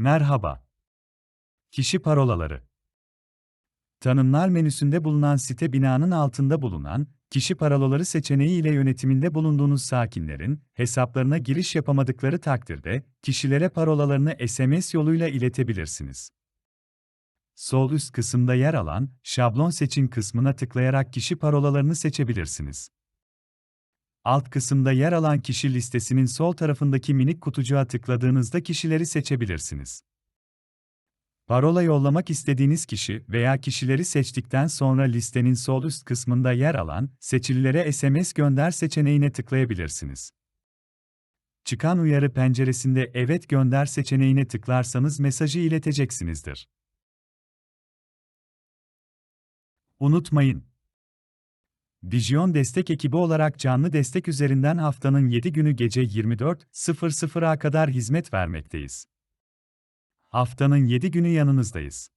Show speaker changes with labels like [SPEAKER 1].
[SPEAKER 1] Merhaba. Kişi parolaları. Tanımlar menüsünde bulunan site binanın altında bulunan kişi parolaları seçeneği ile yönetiminde bulunduğunuz sakinlerin hesaplarına giriş yapamadıkları takdirde kişilere parolalarını SMS yoluyla iletebilirsiniz. Sol üst kısımda yer alan şablon seçin kısmına tıklayarak kişi parolalarını seçebilirsiniz. Alt kısımda yer alan kişi listesinin sol tarafındaki minik kutucuğa tıkladığınızda kişileri seçebilirsiniz. Parola yollamak istediğiniz kişi veya kişileri seçtikten sonra listenin sol üst kısmında yer alan seçililere SMS gönder seçeneğine tıklayabilirsiniz. Çıkan uyarı penceresinde evet gönder seçeneğine tıklarsanız mesajı ileteceksinizdir. Unutmayın. Vizyon destek ekibi olarak canlı destek üzerinden haftanın 7 günü gece 24.00'a kadar hizmet vermekteyiz. Haftanın 7 günü yanınızdayız.